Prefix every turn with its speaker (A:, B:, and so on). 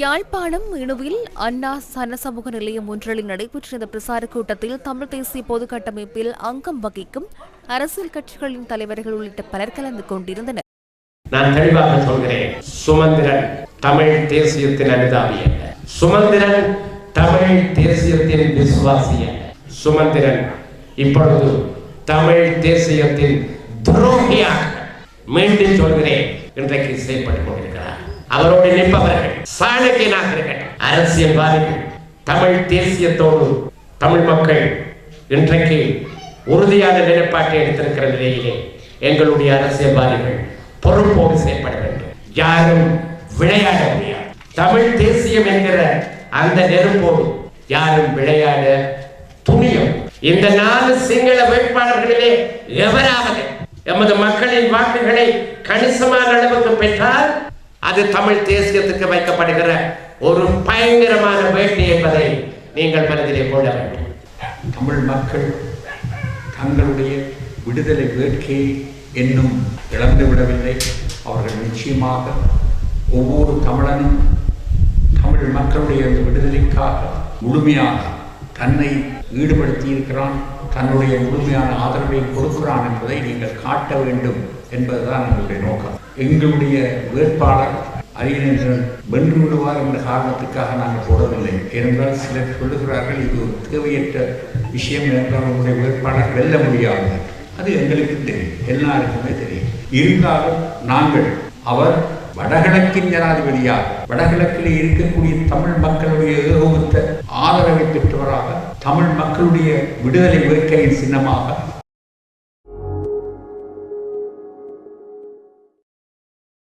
A: யாழ்ப்பாணம் இணுவில் அண்ணா சனசமூக நிலையம் ஒன்றில் நடைபெற்ற இந்த பிரசார கூட்டத்தில் தமிழ் தேசிய பொது கட்டமைப்பில் அங்கம் வகிக்கும் அரசியல் கட்சிகளின் தலைவர்கள் உள்ளிட்ட பலர் கலந்து கொண்டிருந்தனர்.
B: நான் தெளிவாக சொல்கிறேன் சுமந்திரன் தமிழ் தேசியத்தின் அனுதாபி அல்ல. சுமந்திரன் தமிழ் தேசியத்தின் விசுவாசி அல்ல. சுமந்திரன் இப்பொழுது தமிழ் தேசியத்தின் துரோகியாக மீண்டும் சொல்கிறேன் இன்றைக்கு செயல்பட்டுக் கொண்டிருக்கிறார். அவரோடு நிற்பவர்கள் சாணக்கியனாக அரசியல் பாதிப்பு தமிழ் தேசியத்தோடு தமிழ் மக்கள் இன்றைக்கு உறுதியான நிலைப்பாட்டை எடுத்திருக்கிற நிலையிலே எங்களுடைய அரசியல்வாதிகள் பொறுப்போடு செயல்பட வேண்டும். யாரும் விளையாட முடியாது. தமிழ் தேசியம் என்கிற அந்த நெருப்போடு யாரும் விளையாட துணியும் இந்த நாலு சிங்கள வேட்பாளர்களிலே எவராவது எமது மக்களின் வாக்குகளை கணிசமான அளவுக்கு பெற்றால் அது தமிழ் தேசியத்துக்கு வைக்கப்படுகிற ஒரு பயங்கரமான வேட்டி என்பதை நீங்கள் மனதிலே கொள்ள வேண்டும்.
C: தமிழ் மக்கள் தங்களுடைய விடுதலை வேட்கையை இன்னும் இழந்து விடவில்லை. அவர்கள் நிச்சயமாக ஒவ்வொரு தமிழனும் தமிழ் மக்களுடைய அந்த விடுதலைக்காக முழுமையாக தன்னை ஈடுபடுத்தி இருக்கிறான் தன்னுடைய முழுமையான ஆதரவை கொடுக்கிறான் என்பதை நீங்கள் காட்ட வேண்டும் என்பதுதான் எங்களுடைய நோக்கம். எங்களுடைய வேட்பாளர் அறிஞர்கள் வென்று விடுவார் என்ற காரணத்துக்காக நாங்கள் போடவில்லை. ஏனென்றால் சிலர் சொல்லுகிறார்கள் இது ஒரு தேவையற்ற விஷயம் என்றால் உங்களுடைய வேட்பாளர் வெல்ல முடியாது. அது எங்களுக்கு தெரியும். எல்லாருக்குமே தெரியும். இருந்தாலும் நாங்கள் அவர் வடகிழக்கின் ஜனாதிபதியார் வடகிழக்கில் இருக்கக்கூடிய தமிழ் மக்களுடைய ஏகோபத்த ஆதரவை பெற்றவராக தமிழ் மக்களுடைய விடுதலை வேட்கையின் சின்னமாக